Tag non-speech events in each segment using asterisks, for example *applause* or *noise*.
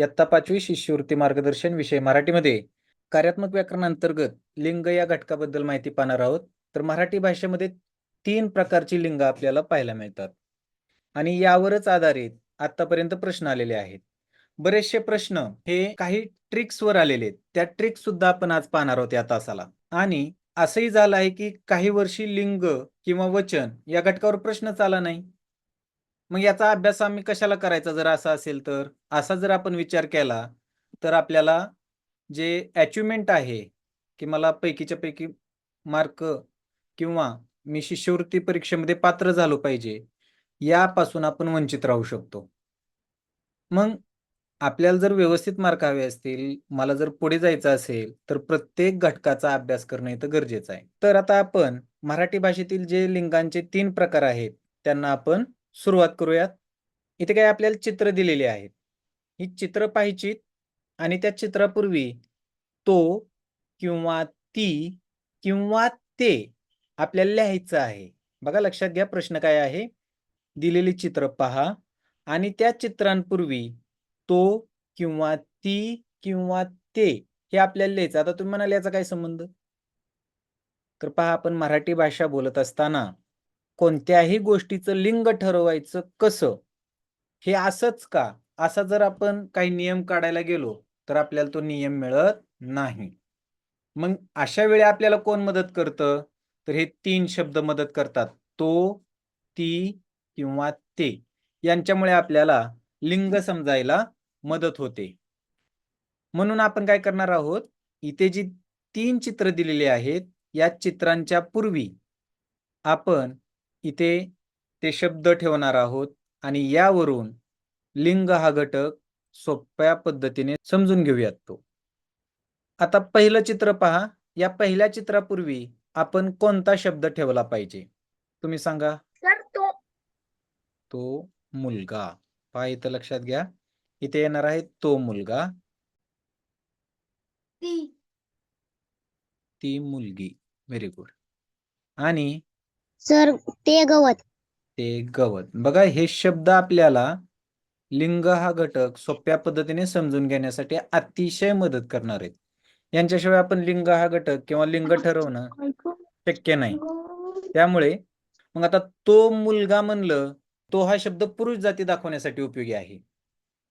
इयत्ता पाचवी शिष्यवृत्ती मार्गदर्शन विषय मराठीमध्ये. कार्यात्मक व्याकरण अंतर्गत लिंग या घटकाबद्दल माहिती पाहणार आहोत. तर मराठी भाषेमध्ये तीन प्रकारची लिंग आपल्याला पाहायला मिळतात. आणि यावरच आधारित आतापर्यंत प्रश्न आलेले आहेत. बरेचसे प्रश्न हे काही ट्रिक्सवर आलेले आहेत. त्या ट्रिक्स सुद्धा आपण आज पाहणार आहोत या तासाला. आणि असंही झालं आहे की काही वर्षी लिंग किंवा वचन या घटकावर प्रश्नच आला नाही. मग याचा अभ्यास आम्ही कशाला करायचा जर असा असेल तर? असा जर आपण विचार केला तर आपल्याला जे अचिव्हमेंट आहे की मला पैकीच्या पैकी मार्क किंवा मी शिष्यवृत्ती परीक्षेमध्ये पात्र झालो पाहिजे यापासून आपण वंचित राहू शकतो. मग आपल्याला जर व्यवस्थित मार्क हवे असतील मला जर पुढे जायचं असेल तर प्रत्येक घटकाचा अभ्यास करणं इथं गरजेचं आहे. तर आता आपण मराठी भाषेतील जे लिंगांचे तीन प्रकार आहेत त्यांना आपण सुरुवात करूयात. इथे काय आपल्याला चित्र दिलेली आहेत ही चित्र पाहिजेत आणि त्या चित्रापूर्वी तो किंवा ती किंवा ते आपल्याला लिहायचं आहे. बघा लक्षात घ्या प्रश्न काय आहे. दिलेली चित्र पहा आणि त्या चित्रांपूर्वी तो किंवा ती किंवा ते हे आपल्याला लिहायचं. आता तुम्ही म्हणाल याचा काय संबंध? तर पहा आपण मराठी भाषा बोलत असताना कोणत्याही गोष्टीचं लिंग ठरवायचं कसं? हे असंच का? असा जर आपण काही नियम काढायला गेलो तर आपल्याला तो नियम मिळत नाही. मग अशा वेळी आपल्याला कोण मदत करतं? तर हे तीन शब्द मदत करतात. तो ती किंवा ते. यांच्यामुळे आपल्याला लिंग समजायला मदत होते. म्हणून आपण काय करणार आहोत? इथे जी तीन चित्र दिलेली आहेत या चित्रांच्या पूर्वी आपण इथे ते शब्द ठेवणार आहोत आणि यावरून लिंग हा घटक सोप्या पद्धतीने समजून घेऊयात तो. आता पहिलं चित्र पहा. या पहिल्या चित्रापूर्वी आपण कोणता शब्द ठेवला पाहिजे? तुम्ही सांगा. सर तो. तो मुलगा. पहा इथं लक्षात घ्या. इथे येणार आहे तो मुलगा. ती. ती मुलगी. Very good. आणि सर ते गवत. ते गवत. बघा हे शब्द आपल्याला लिंग हा घटक सोप्या पद्धतीने समजून घेण्यासाठी अतिशय मदत करणार आहेत. यांच्याशिवाय आपण लिंग हा घटक किंवा लिंग ठरवणं शक्य नाही. त्यामुळे मग आता तो मुलगा म्हणलं तो हा शब्द पुरुष जाती दाखवण्यासाठी उपयोगी आहे.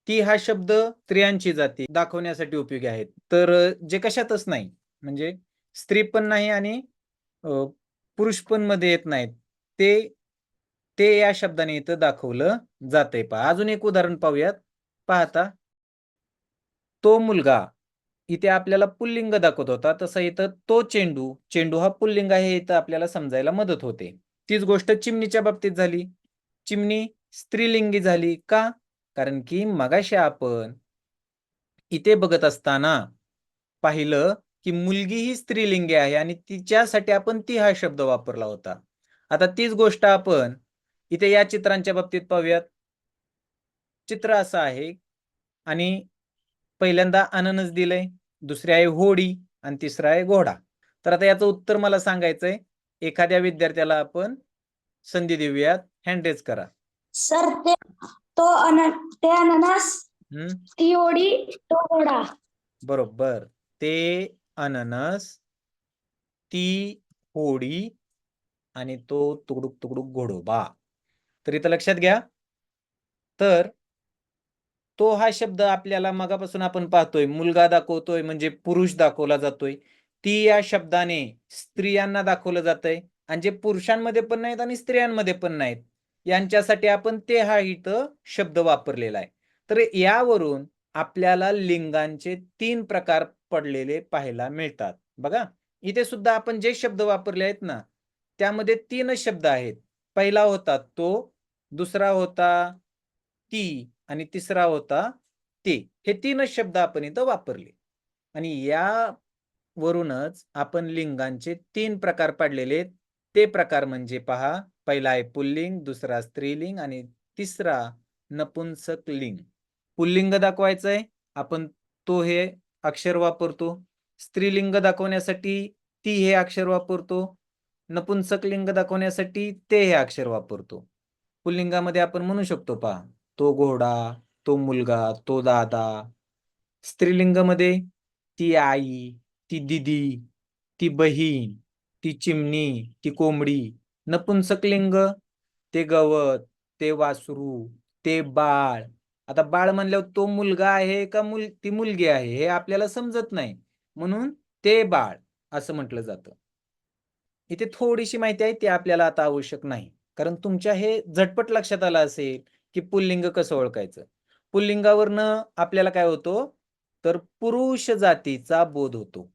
ती हा शब्द स्त्रियांची जाती दाखवण्यासाठी उपयोगी आहेत. तर जे कशातच नाही म्हणजे स्त्री पण नाही आणि पुरुष पण मध्ये येत नाहीत. ते ते या शब्दाने इथं दाखवलं जातंय. पहा अजून एक उदाहरण पाहूयात. पाहता. तो मुलगा इथे आपल्याला पुल्लिंग दाखवत होता. तसं इथं तो चेंडू चेंडू हा पुल्लिंग आहे इथं आपल्याला समजायला मदत होते. तीच गोष्ट चिमणीच्या बाबतीत झाली. चिमणी स्त्रीलिंगी झाली का? कारण की मगाशी आपण इथे बघत असताना पाहिलं की मुलगी ही स्त्रीलिंगी आहे आणि तिच्यासाठी आपण ती हा शब्द वापरला होता. आता तीच गोष्ट आपण इथे या चित्रांच्या बाबतीत पाहूयात. चित्र असं आहे आणि पहिल्यांदा अननस दिलंय दुसरी आहे होडी आणि तिसरा आहे घोडा. तर आता याचं उत्तर मला सांगायचंय एखाद्या विद्यार्थ्याला आपण संधी देऊयात. हँड रेज करा. सर ते तो अन ते अननस हम्म. ती ओडी तो घोडा. बरोबर. ते अननस ती होडी आणि तो तुकडुक तुकडुक घोडोबा. तर इथं लक्षात घ्या. तर तो हा शब्द आपल्याला मगापासून आपण पाहतोय. मुलगा दाखवतोय म्हणजे पुरुष दाखवला जातोय. ती या शब्दाने स्त्रियांना दाखवलं जातंय. आणि जे पुरुषांमध्ये पण नाहीत आणि स्त्रियांमध्ये पण नाहीत यांच्यासाठी आपण ते हा इथं शब्द वापरलेला आहे. तर यावरून आपल्याला लिंगांचे तीन प्रकार पडलेले पाहायला मिळतात. बघा इथे सुद्धा आपण जे शब्द वापरले आहेत ना त्यामध्ये तीन शब्द आहेत. पहिला होता तो दुसरा होता ती आणि तिसरा होता ते. हे तीनच शब्द आपण इथं वापरले. आणि या वरूनच आपण लिंगांचे तीन प्रकार पाडलेले आहेत. ते प्रकार म्हणजे पहा पहिला आहे पुल्लिंग दुसरा स्त्रीलिंग आणि तिसरा नपुंसक लिंग पुल्लिंग दाखवायचंय. आपण तो हे अक्षर वापरतो. स्त्रीलिंग दाखवण्यासाठी ती हे अक्षर वापरतो. नपुंसक लिंग दाखवण्यासाठी ते हे अक्षर वापरतो. पुल्लिंगामध्ये आपण म्हणू शकतो पहा तो घोडा तो मुलगा तो दादा. स्त्रीलिंगमध्ये ती आई ती दिदी ती बहीण ती चिमणी ती कोंबडी. नपुंसक लिंग ते गवत ते वासरू ते बाळ आता बाळ म्हणल्यावर तो मुलगा आहे का मुल ती मुलगी आहे हे आपल्याला समजत नाही. म्हणून ते बाळ असं म्हटलं जातं. इथे थोडीशी माहिती आहे ती आपल्याला आता आवश्यक नाही. कारण तुमच्या हे झटपट लक्षात आलं असेल की पुल्लिंग कसं ओळखायचं? पुल्लिंगावरनं आपल्याला काय होतो? तर पुरुष जातीचा बोध होतो.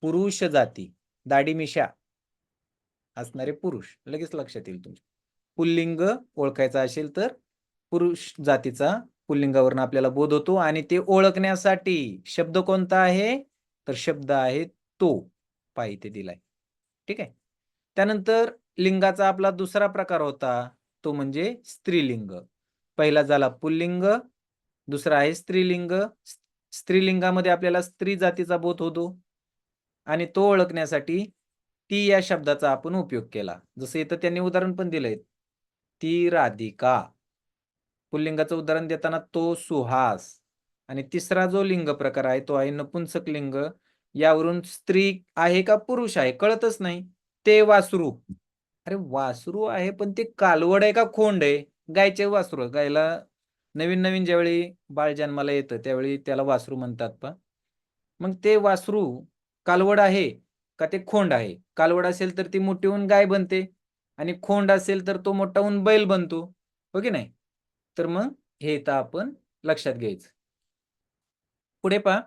पुरुष जाती दाढी मिशा असणारे पुरुष लगेच लक्षात येईल तुमच्या. पुल्लिंग ओळखायचं असेल तर पुरुष जातीचा पुल्लिंगावरून आपल्याला बोध होतो आणि ते ओळखण्यासाठी शब्द कोणता आहे? तर शब्द आहे तो. पाय इथे दिलाय. ठीक आहे? त्यानंतर लिंगाचा आपला दुसरा प्रकार होता तो म्हणजे स्त्रीलिंग. पहिला झाला पुल्लिंग दुसरा आहे स्त्रीलिंग. स्त्रीलिंगामध्ये आपल्याला स्त्री जातीचा बोध होतो आणि तो ओळखण्यासाठी ती या शब्दाचा आपण उपयोग केला. जसं इथं त्यांनी उदाहरण पण दिलंय. ती राधिका. पुल्लिंगाचं उदाहरण देताना तो सुहास. आणि तिसरा जो लिंग प्रकार आहे तो आहे नपुंसक लिंग. यावरून स्त्री आहे का पुरुष आहे कळतच नाही. ते वासरू. अरे वासरू आहे पण ते कालवड आहे का खोंड आहे? गायचे वासरू गायला नवीन नवीन ज्यावेळी बाळ जन्माला येतं त्यावेळी त्याला वासरू म्हणतात पा मग ते वासरू कालवड आहे का ते खोंड आहे? कालवड असेल तर ती मोठी होऊन गाय बनते आणि खोंड असेल तर तो मोठा होऊन बैल बनतो. हो की नाही? तर मग हे इथं आपण लक्षात घ्यायचं. पुढे पहा.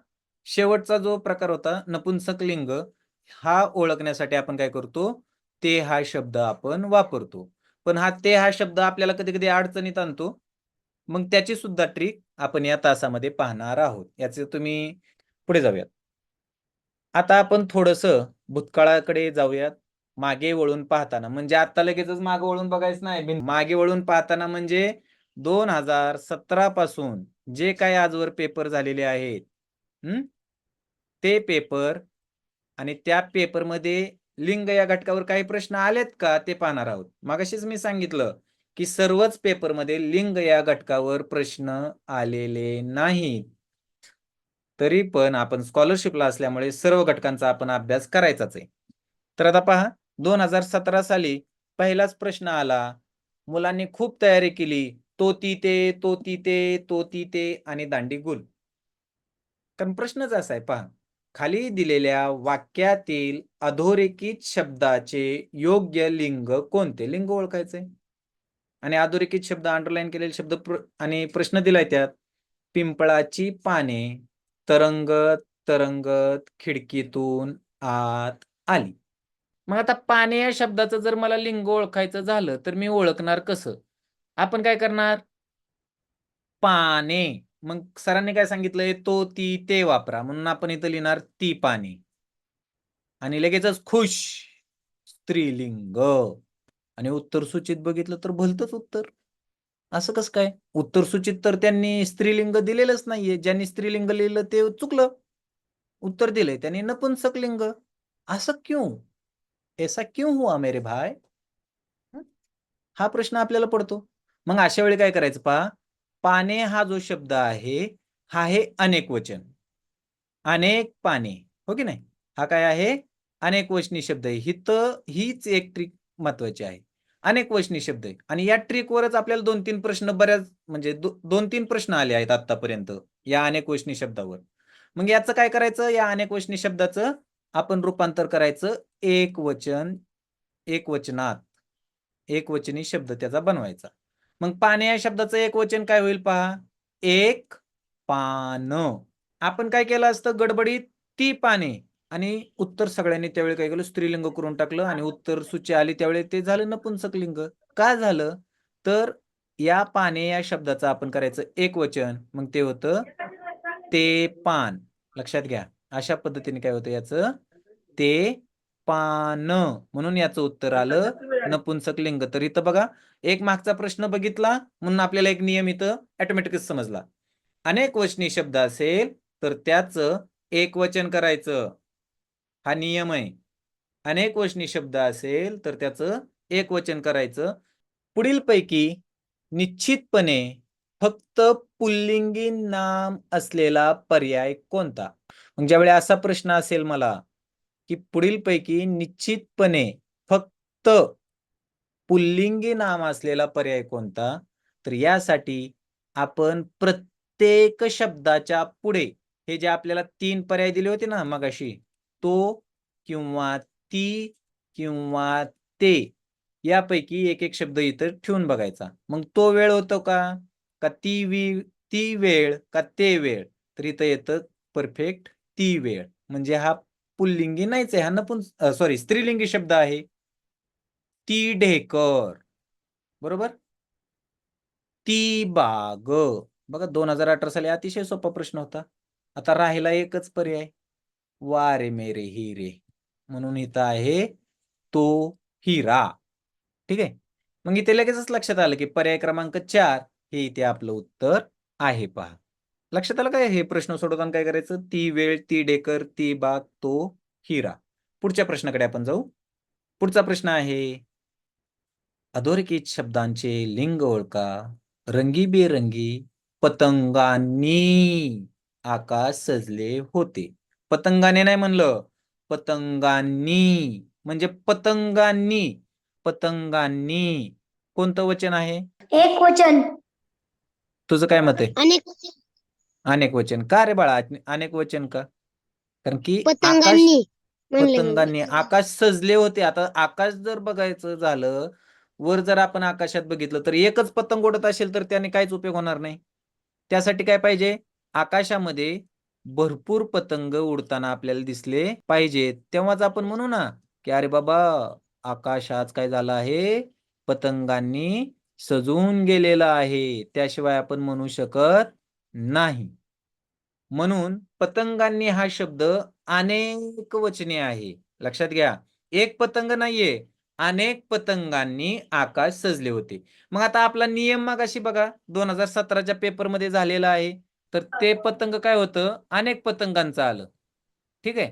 शेवटचा जो प्रकार होता नपुंसक लिंग हा ओळखण्यासाठी आपण काय करतो? ते हा शब्द आपण वापरतो. पण हा ते हा शब्द आपल्याला कधी कधी अडचणीत आणतो. मग त्याची सुद्धा ट्रिक आपण या तासामध्ये पाहणार आहोत. याचे तुम्ही पुढे जाऊयात. आता आपण थोडस भूतकाळाकडे जाऊयात. मागे वळून पाहताना. म्हणजे आता लगेचच मागे वळून बघायचं नाही. मागे वळून पाहताना म्हणजे दोन हजार सतरा पासून जे काही आजवर पेपर झालेले आहेत हम्म ते पेपर आणि त्या पेपरमध्ये लिंग या घटकावर काही प्रश्न आलेत का ते पाहणार आहोत. मागाशीच मी सांगितलं की सर्वच पेपरमध्ये लिंग या घटकावर प्रश्न आलेले नाहीत. तरी पण आपण स्कॉलरशिपला असल्यामुळे सर्व घटकांचा आपण अभ्यास करायचाच आहे. तर आता पहा दोन हजार सतरा साली पहिलाच प्रश्न आला. मुलांनी खूप तयारी केली. तो ती ते तो ती ते तो ती ते आणि दांडी गुल. कारण प्रश्नच असा आहे पहा. खाली दिलेल्या वाक्यातील अधोरेखित शब्दाचे योग्य लिंग कोणते? लिंग ओळखायचे. आणि अधोरेखित शब्द अंडरलाईन केलेले शब्द प्र- आणि प्रश्न दिलाय त्यात. पिंपळाची पाने तरंगत तरंगत खिडकीतून आत आली. मग आता पाने या शब्दाचं जर मला लिंग ओळखायचं झालं तर मी ओळखणार कसं? आपण काय करणार? पाने. मग सरांनी काय सांगितलंय? तो ती ते वापरा. म्हणून आपण इथं लिहिणार ती पाने. आणि लगेचच खुश. स्त्रीलिंग. आणि उत्तर सूचित बघितलं तर भलतच उत्तर. असं कसं काय? उत्तर सूचित तर त्यांनी स्त्रीलिंग दिलेलंच नाहीये. ज्यांनी स्त्रीलिंग लिहिलं ते चुकलं. उत्तर दिलंय. त्यांनी नपुंसक लिंग. असं क्यों? ऐसा क्यों हुआ मेरे भाई? हा? प्रश्न आपल्याला पडतो. मग अशा वेळी काय करायचं पहा? पाने हा जो शब्द आहे हा आहे अनेक वचन. अनेक पाने हो की नाही? हा काय आहे? अनेक वचनी शब्द आहे. हित हीच एक ट्रिक महत्वाची आहे. अनेक वचनी शब्द आहे आणि या ट्रिकवरच आपल्याला दोन तीन प्रश्न बऱ्याच म्हणजे दो- दोन तीन प्रश्न आले आहेत आतापर्यंत या अनेक वचनी शब्दावर. मग याचं काय करायचं? या अनेक वचनी शब्दाचं आपण रूपांतर करायचं. एक वचन एक वचनात. एक वचनी शब्द त्याचा बनवायचा. मग पाने या शब्दाचं एक वचन काय होईल पहा? एक पान. आपण काय केलं असतं? गडबडीत ती पाने आणि उत्तर सगळ्यांनी त्यावेळी काय केलं? स्त्रीलिंग करून टाकलं आणि उत्तर सूची आली त्यावेळी ते झालं नपुंसक लिंग. का झालं? तर या पाने या शब्दाचं आपण करायचं एक वचन. मग ते होतं ते पान. लक्षात घ्या. अशा पद्धतीने काय होतं याचं? ते पान म्हणून याचं उत्तर आलं. नपुंसक लिंग तर इथं बघा एक मागचा प्रश्न बघितला म्हणून आपल्याला एक नियम इथं ऑटोमॅटिकच समजला. अनेक वचनी शब्द असेल तर त्याचं एक वचन करायचं. हा नियम आहे. अनेक वचनी शब्द असेल तर त्याचं एक वचन करायचं. पुढील पैकी निश्चितपणे फक्त पुल्लिंगी नाम असलेला पर्याय कोणता? मग ज्यावेळी असा प्रश्न असेल मला की पुढीलपैकी निश्चितपणे फक्त पुल्लिंगी नाम असलेला पर्याय कोणता? तर यासाठी आपण प्रत्येक शब्दाच्या पुढे हे जे आपल्याला तीन पर्याय दिले होते ना मगाशी तो किंवा ती किंवा ते यापैकी एक एक शब्द इथं ठेवून बघायचा. मग तो वेळ होतो का? का ती वी ती वेळ का ते वेळ? तर इथं येतं परफेक्ट ती वेळ. म्हणजे हा पुल्लिंगी नाहीच आहे. हा नपुन सॉरी स्त्रीलिंगी शब्द आहे. ती ढेकर. बरोबर? ती बाग. बघा दोन हजार अठरा साली अतिशय सोपा प्रश्न होता. आता राहिला एकच पर्याय. वारे मेरे हिरे. म्हणून इथं आहे तो हिरा. ठीक आहे? मग इथे लगेचच लक्षात आलं की पर्याय क्रमांक चार हे इथे आपलं उत्तर आहे पहा. लक्षात आलं काय? हे प्रश्न सोडवताना काय करायचं? ती वेळ ती डेकर ती बाग तो हिरा. पुढच्या प्रश्नाकडे आपण जाऊ. पुढचा प्रश्न आहे अधोरेखित शब्दांचे लिंग ओळखा. रंगीबेरंगी पतंगांनी आकाश सजले होते. पतंगाने नाही म्हणलं. पतंगांनी म्हणजे पतंगांनी. पतंगांनी. कोणतं वचन आहे? एक वचन. तुझं काय मत आहे? अनेक वचन. का रे बाळा? अने- अनेक वचन का? कारण की आकाश पतंगांनी म्हणले पतंगांनी. आकाश सजले होते. आता आकाश जर बघायचं झालं वर जर आपण आकाशात बघितलं तर एकच पतंग उडत असेल तर त्याने काहीच उपयोग होणार नाही. त्यासाठी काय पाहिजे? आकाशामध्ये भरपूर पतंग उडताना आपल्याला दिसले पाहिजेत तेव्हाच आपण म्हणू ना की अरे बाबा आकाश आज काय झालं आहे? पतंगांनी सजून गेलेलं आहे. त्याशिवाय आपण म्हणू शकत नाही. म्हणून पतंगांनी हा शब्द अनेक वचने आहे. लक्षात घ्या एक पतंग नाहीये अनेक पतंगांनी आकाश सजले होते. मग आता आपला नियम मागाशी बघा दोन हजार सतराच्या पेपरमध्ये झालेला आहे. तर ते पतंग काय होतं? अनेक पतंगांचं आलं. ठीक आहे?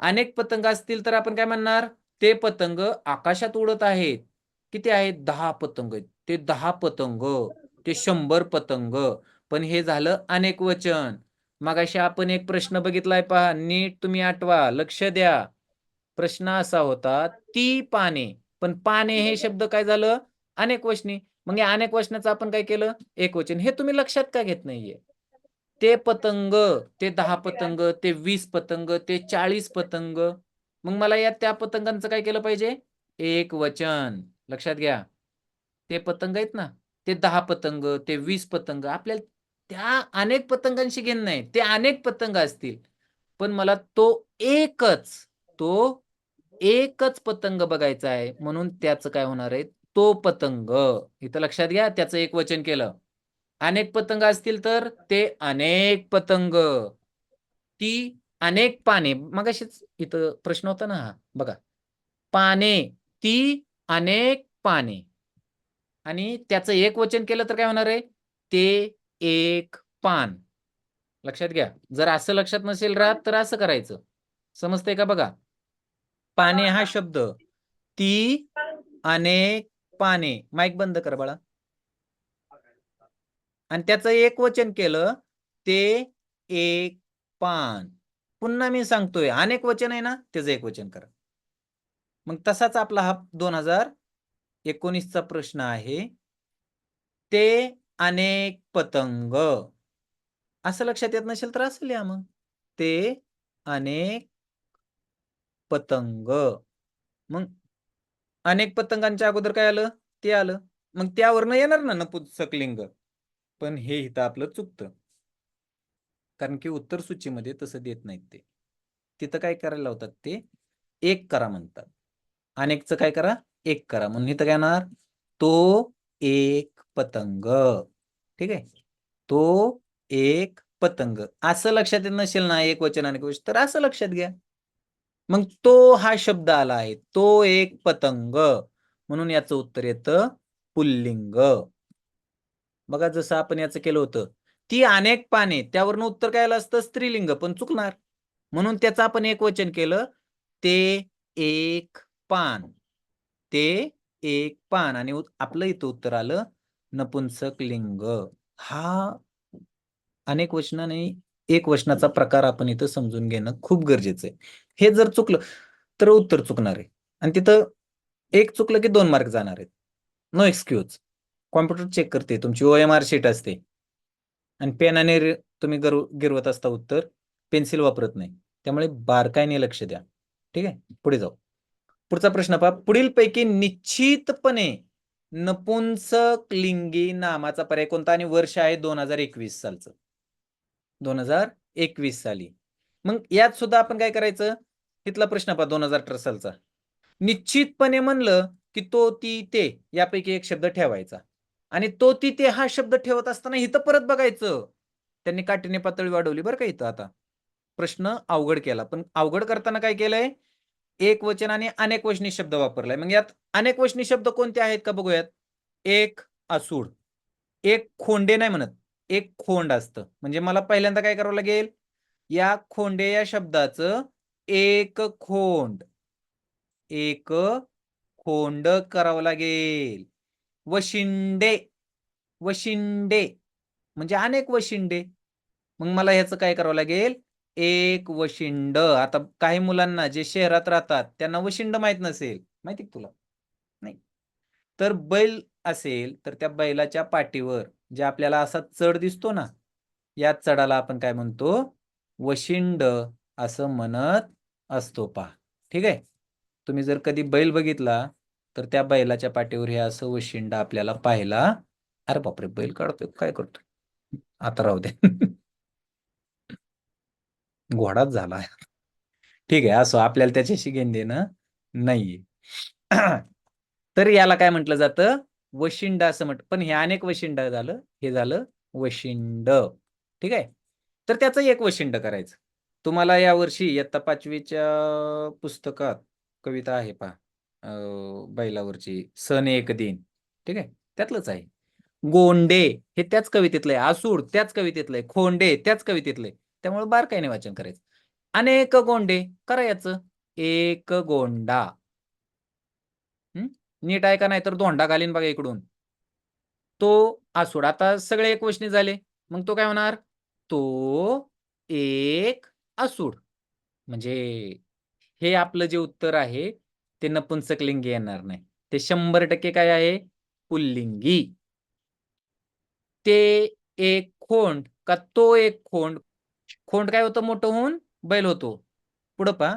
अनेक पतंग असतील तर आपण काय म्हणणार? ते पतंग आकाशात उडत आहेत. किती आहेत? दहा पतंग ते दहा पतंग ते शंभर पतंग. पण हे झालं अनेक वचन. मगाशी आपण एक प्रश्न बघितलाय पहा नीट तुम्ही आठवा लक्ष द्या. प्रश्न असा होता ती पाने पण पाने हे शब्द काय झालं? अनेक वचनी. मग या अनेक वचनाचं आपण काय केलं? एक वचन. हे तुम्ही लक्षात का घेत नाहीये? ते पतंग ते दहा पतंग ते वीस पतंग ते चाळीस पतंग. मग मला या त्या पतंगांचं काय केलं पाहिजे? एक वचन. लक्षात घ्या. ते पतंग आहेत ना? ते दहा पतंग ते वीस पतंग. आपल्याला त्या अनेक पतंगांशी घेणं नाही ते अनेक पतंग असतील. पण मला तो एकच तो एकच पतंग बघायचा आहे. म्हणून त्याचं काय होणार आहे? तो पतंग. इथं लक्षात घ्या त्याचं एक वचन केलं. अनेक पतंग असतील तर ते अनेक पतंग. ती अनेक पाने. मग इथं प्रश्न होता ना हा. बघा. पाने. ती अनेक पाने. आणि त्याचं एक वचन केलं तर काय होणार आहे? ते एक पान. लक्षात घ्या. जर असं लक्षात नसेल राहत तर असं करायचं. समजतंय का बघा? पाने हा शब्द. ती अनेक पाने. माईक बंद कर बाळा. आणि त्याचं एक वचन केलं ते एक पान. पुन्हा मी सांगतोय अनेक वचन आहे ना त्याचं एक वचन करा. मग तसाच आपला हा दोन हजार एकोणीसचा प्रश्न आहे. ते अनेक पतंग. असं लक्षात येत नसेल तर असं लिहा मग. ते अनेक पतंग. मग अनेक पतंगांच्या अगोदर काय आलं? ते आलं. मग त्यावरनं येणार ना नपुंसक लिंग. पण हे इथं आपलं चुकतं. कारण की उत्तर सूचीमध्ये तसं देत नाहीत ते. तिथं काय करायला लावतात ते? एक करा म्हणतात. अनेकचं काय करा? एक करा. म्हणून इथं काय येणार? तो एक पतंग. ठीक आहे? तो एक पतंग. असं लक्षात येत नसेल ना एक वचन अनेक कोश तर असं लक्षात घ्या. मग तो हा शब्द आला आहे. तो एक पतंग. म्हणून याचं उत्तर येतं पुल्लिंग. बघा जसं आपण याचं केलं होतं. ती अनेक पाने त्यावरनं उत्तर काय आलं असतं? स्त्रीलिंग पण चुकणार. म्हणून त्याचं आपण एक वचन केलं. ते एक पान. ते एक पान. आणि आपलं इथं उत्तर आलं नपुंसक लिंग हा अनेक वचनाने एक वचनाचा प्रकार आपण इथं समजून घेणं खूप गरजेचं आहे. हे जर चुकलं तर उत्तर चुकणार आहे. आणि तिथं एक चुकलं की दोन मार्क जाणार आहेत. नो एक्सक्यूज कॉम्प्युटर चेक करते तुमची ओ एम आर शीट असते. आणि पेनाने तुम्ही गर गिरवत असता उत्तर पेन्सिल वापरत नाही. त्यामुळे बारकाईने लक्ष द्या. ठीक आहे? पुढे जाऊ. पुढचा प्रश्न पहा. पुढीलपैकी निश्चितपणे नपुंसक लिंगी नामाचा पर्याय कोणता आणि वर्ष आहे दोन हजार एकवीस सालचं? दोन हजार एकवीस साली. मग यात सुद्धा आपण काय करायचं? तिथला प्रश्न पहा दोन हजार अठरा सालचा. निश्चितपणे म्हणलं की तो ती ते यापैकी एक शब्द ठेवायचा. आणि तो ती ते हा शब्द ठेवत असताना इथं परत बघायचं. त्यांनी काठीने पातळी वाढवली बरं का इथं आता. प्रश्न अवघड केला. पण अवघड करताना काय केलंय? एक वचन आणि अनेक वचनी शब्द वापरलाय. मग यात अनेक वचनी शब्द कोणते आहेत का बघूयात? एक असूड एक खोंडे नाही म्हणत एक खोंड असतं. म्हणजे मला पहिल्यांदा काय करावं लागेल? या खोंडे या शब्दाचं एक खोंड एक खोंड करावं लागेल. वशिंडे वशिंडे. म्हणजे अनेक वशिंडे. मग मला ह्याचं काय करावं लागेल? एक वशिंड. आता काही मुलांना जे शहरात राहतात त्यांना वशिंड माहीत नसेल. माहिती तुला? नाही. तर बैल असेल तर त्या बैलाच्या पाठीवर जे आपल्याला असा चढ दिसतो ना या चढाला आपण काय म्हणतो? वशिंड असं म्हणत असतो पहा ठीक आहे? तुम्ही जर कधी बैल बघितला तर त्या बैलाच्या पाठीवर हे असं वशिंड आपल्याला पाहायला अरे बापरे बैल काढतोय काय करतोय? आता राहू दे. *laughs* घोडाच झाला. ठीक आहे असो आपल्याला त्याच्याशी घेण देणं नाहीये. *clears throat* तर याला काय म्हटलं जातं? वशिंड असं म्हट पण हे अनेक वशिंड झालं हे झालं वशिंड. ठीक आहे? तर त्याचं एक वशिंड करायचं. तुम्हाला यावर्षी इयत्ता पाचवीच्या पुस्तकात कविता आहे पहा अं, बैलावरची सन एक दिन. ठीक आहे? त्यातलंच आहे. गोंडे हे त्याच कवितेतलं आहे. आसूड त्याच कवितेतलं आहे. खोंडे त्याच कवितेतलं आहे. त्यामुळे बारकाईने वाचन करायचं. अनेक गोंडे करायचं एक गोंडा. हम्म? नीट आहे का नाही तर धोंडा घालीन बघा इकडून. तो आसूड आता सगळे एक वचनी झाले. मग तो काय होणार? तो एक आसूड म्हणजे हे आपलं जे उत्तर आहे ते नपुंसकलिंगी येणार नाही. ते शंभर टक्के काय आहे? पुल्लिंगी. ते एक खोंड का तो एक खोंड खोंड काय होतं? मोठं होऊन बैल होतो. पुढं पहा.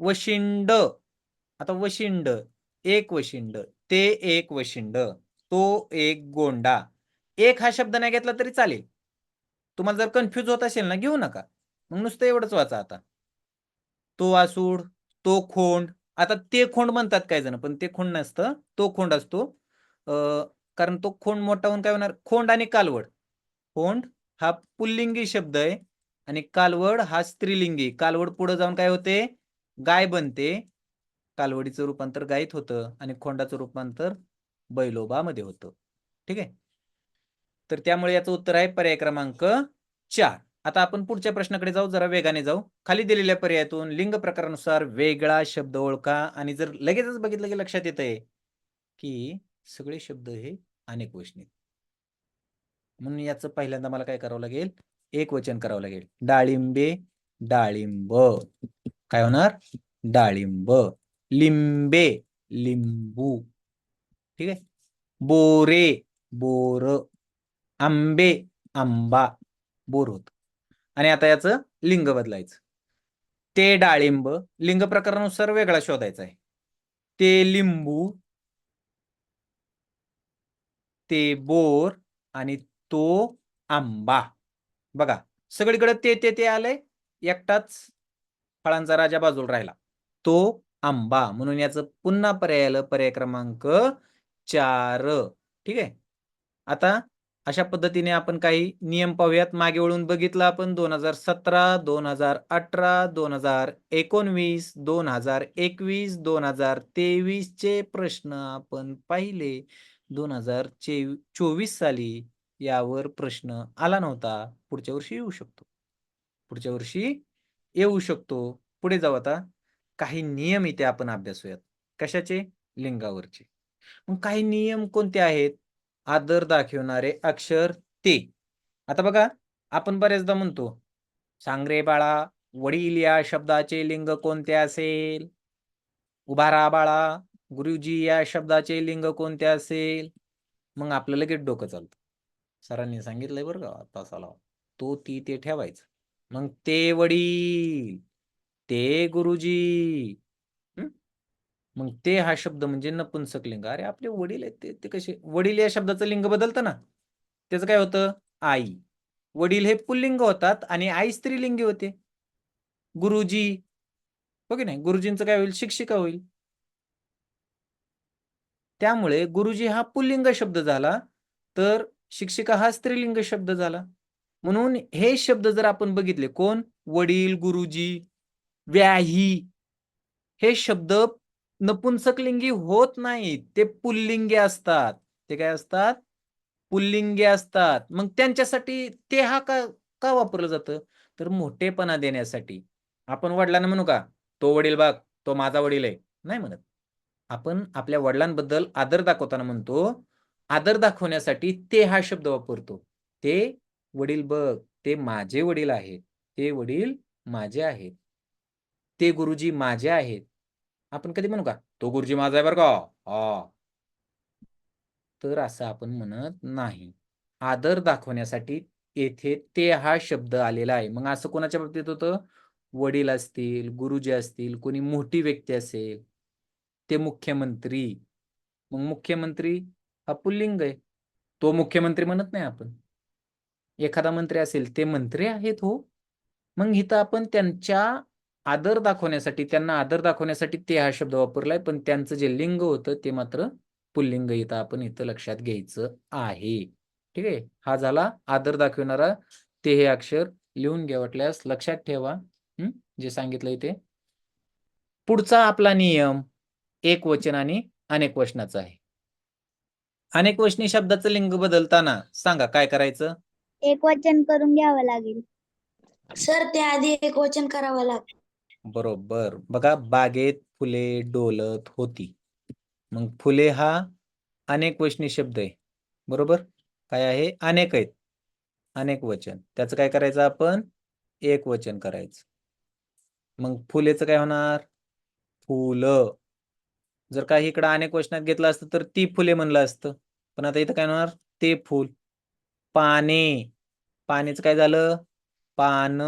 वशिंड. आता वशिंड. एक वशिंड. ते एक वशिंड. तो एक गोंडा. एक हा शब्द नाही घेतला तरी चालेल. तुम्हाला जर कन्फ्युज होत असेल ना घेऊ नका. मग नुसतं एवढंच वाचा आता. तो आसूड तो खोंड. आता ते खोंड म्हणतात काय जण पण ते खोंड नसतं. तो खोंड असतो. कारण तो खोंड मोठा होऊन काय होणार? खोंड आणि कालवड. खोंड हा पुल्लिंगी शब्द आहे. आणि कालवड हा स्त्रीलिंगी. कालवड पुढे जाऊन काय होते? गाय बनते. कालवडीचं रूपांतर गायीत होतं आणि खोंडाचं रूपांतर बैलोबामध्ये होतं. ठीक आहे? तर त्यामुळे याचं उत्तर आहे पर्याय क्रमांक चार. आता आपण पुढच्या प्रश्नाकडे जाऊ जरा वेगाने जाऊ. खाली दिलेल्या पर्यायातून लिंग प्रकारानुसार वेगळा शब्द ओळखा. आणि जर लगेचच बघितलं की लक्षात येत आहे की सगळे शब्द हे अनेक वचनी म्हणून याचं पहिल्यांदा मला काय करावं लागेल? एक वचन करावं लागेल. डाळिंबे डाळिंब. काय होणार? डाळिंब. लिंबे लिंबू. ठीक आहे? बोरे बोर. आंबे आंबा. बोर होत. आणि आता याचं लिंग बदलायचं. ते डाळिंब लिंग प्रकारानुसार वेगळा शोधायचा आहे. ते लिंबू ते बोर आणि तो आंबा. बघा सगळीकडे ते ते ते आलंय एकटाच फळांचा राजा बाजूला राहिला. तो आंबा म्हणून याचं पुन्हा पर्याय आलं पर्याय क्रमांक चार. ठीक आहे? आता अशा पद्धतीने आपण काही नियम पाहूयात. मागे वळून बघितलं आपण दोन हजार सतरा दोन हजार अठरा दोन हजार एकोणवीस दोन हजार एकवीस दोन हजार तेवीस चे प्रश्न आपण पाहिले. दोन हजार चोवीस साली यावर प्रश्न आला नव्हता. पुढच्या वर्षी येऊ शकतो. पुढच्या वर्षी येऊ शकतो. पुढे जाऊ आता. काही नियम इथे आपण अभ्यासूयात. कशाचे? लिंगावरचे. मग काही नियम कोणते आहेत? आदर दाखवणारे अक्षर ते. आता बघा आपण बरेचदा म्हणतो सांग रे बाळा वडील या शब्दाचे लिंग कोणते असेल? उभा राहा बाळा गुरुजी या शब्दाचे लिंग कोणते असेल? मग आपलं लगेच डोकं चालतं. सरांनी सांगितलंय बरं का तासाला. तो ती ते ठेवायचं. मग ते वडील ते गुरुजी मग ते हा शब्द म्हणजे नपुंसक लिंग अरे आपले वडील आहेत ते ते कसे? वडील या शब्दाचं लिंग बदलतं ना? त्याचं काय होतं? आई. वडील हे पुल्लिंग होतात आणि आई स्त्रीलिंगी होते. गुरुजी हो की नाही? गुरुजींचं काय होईल? शिक्षिका होईल. त्यामुळे गुरुजी हा पुल्लिंग शब्द झाला तर शिक्षिका हा स्त्रीलिंग शब्द झाला. म्हणून हे शब्द जर आपण बघितले कोण? वडील गुरुजी व्याही. हे शब्द नपुंसकलिंगी होत नाहीत. ते पुल्लिंगी असतात. ते काय असतात? पुल्लिंगी असतात. मग त्यांच्यासाठी ते हा का का वापरलं जातं? तर मोठेपणा देण्यासाठी. आपण वडिलांना म्हणू का तो वडील बाग तो माझा वडील आहे. नाही म्हणत. आपण आपल्या वडिलांबद्दल आदर दाखवताना म्हणतो आदर दाखवण्यासाठी ते हा शब्द वापरतो. ते वडील बघ ते माझे वडील आहेत ते वडील माझे आहेत ते गुरुजी माझे आहेत. आपण कधी म्हणू का तो गुरुजी माझा आहे बरं का? हा. तर असं आपण म्हणत नाही. आदर दाखवण्यासाठी येथे ते हा शब्द आलेला आहे. मग असं कोणाच्या बाबतीत होतं? वडील असतील गुरुजी असतील कोणी मोठी व्यक्ती असेल ते मुख्यमंत्री. मग मुख्यमंत्री हा पुल्लिंग आहे. तो मुख्यमंत्री म्हणत नाही आपण. एखादा मंत्री असेल ते मंत्री आहेत हो. मग इथं आपण त्यांच्या आदर दाखवण्यासाठी त्यांना आदर दाखवण्यासाठी ते हा शब्द वापरलाय पण त्यांचं जे लिंग होतं ते मात्र पुल्लिंग इथं आपण इथं लक्षात घ्यायचं आहे. ठीक आहे? हा झाला आदर दाखवणारा. ते हे अक्षर लिहून घ्या वाटल्यास. लक्षात ठेवा. जे सांगितलंय ते. पुढचा आपला नियम एक वचन आणि अनेक वचनाचा आहे. अनेक वचनी शब्दाचं लिंग बदलताना सांगा काय करायचं? एक वचन करून घ्यावं लागेल. सर त्याआधी एक वचन करावं लागेल. बरोबर. बघा बागेत फुले डोलत होती. मग फुले हा अनेक वचनी शब्द आहे. बरोबर? काय आहे? अनेक आहेत. अनेक वचन. त्याचं काय करायचं आपण? एक वचन करायचं. मग फुलेचं काय होणार? फुलं. जर काही इकडं अनेक वचनात घेतलं असतं तर ती फुले म्हणलं असतं. पण आता इथं काय होणार? ते फुल. पाने. पाण्याचं काय झालं? पान.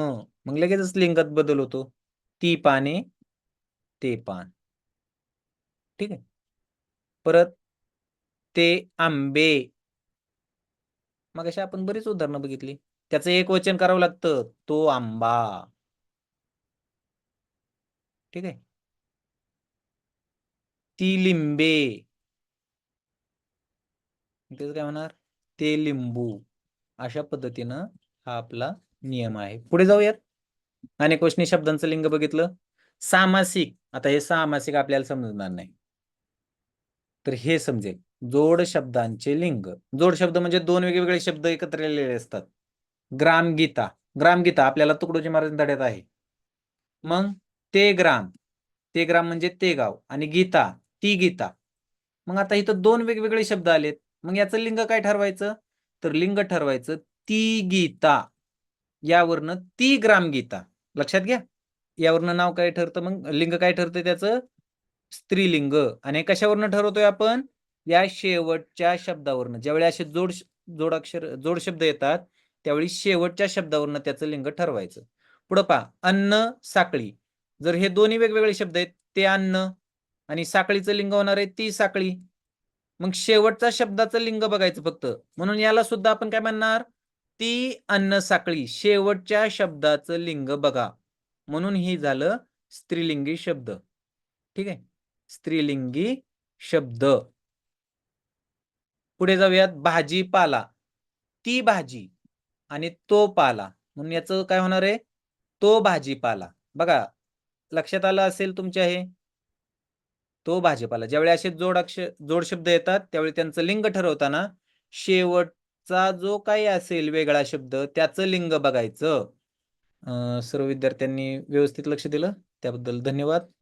मग लगेचच लिंगात बदल होतो. ती पाने ते पान. ठीक आहे? परत ते आंबे. मग अशा आपण बरीच उदाहरणं बघितली. त्याचं एक वचन करावं लागतं. तो आंबा. ठीक आहे? ती लिंबे काय होणार? ते लिंबू अशा पद्धतीनं हा आपला नियम आहे. पुढे जाऊयात. अनेक वचनी शब्दांचं लिंग बघितलं. सामासिक. आता हे सामासिक आपल्याला समजणार नाही. तर हे समजेल जोड शब्दांचे लिंग. जोड शब्द म्हणजे दोन वेगवेगळे शब्द एकत्र लिहिलेले असतात. ग्रामगीता. ग्रामगीता आपल्याला तुकडोजी महाराज धड्यात आहे. मग ते ग्राम. ते ग्राम म्हणजे ते गाव. आणि गीता. ती गीता. मग आता इथं दोन वेगवेगळे शब्द आलेत. मग याचं लिंग काय ठरवायचं? तर लिंग ठरवायचं ती गीता. यावरनं ती ग्रामगीता लक्षात घ्या. यावरनं नाव काय ठरतं? मग लिंग काय ठरतं त्याचं? स्त्रीलिंग. आणि कशावरनं ठरवतोय आपण? या शेवटच्या शब्दावरनं. ज्यावेळी असे जोड जोडाक्षर जोड शब्द येतात त्यावेळी शेवटच्या शब्दावरनं त्याचं लिंग ठरवायचं. पुढं पहा. अन्न साखळी. जर हे दोन्ही वेगवेगळे शब्द आहेत ते अन्न आणि साखळीचं लिंग होणार आहे ती साखळी. मग शेवटचा शब्दाचं लिंग बघायचं फक्त. म्हणून याला सुद्धा आपण काय म्हणणार? ती अन्न साखळी. शेवटच्या शब्दाचं लिंग बघा. म्हणून ही झालं स्त्रीलिंगी शब्द. ठीक आहे? स्त्रीलिंगी शब्द. पुढे जाऊयात भाजीपाला. ती भाजी आणि तो पाला. म्हणून याचं काय होणार आहे? तो भाजीपाला. बघा लक्षात आलं असेल तुमच्या हे? तो भाजीपाला. ज्यावेळी असे जोड अक्षर जोड शब्द येतात त्यावेळी त्यांचं लिंग ठरवताना शेवटचा जो काही असेल वेगळा शब्द त्याचं लिंग बघायचं. सर्व विद्यार्थ्यांनी व्यवस्थित लक्ष दिलं. त्याबद्दल धन्यवाद.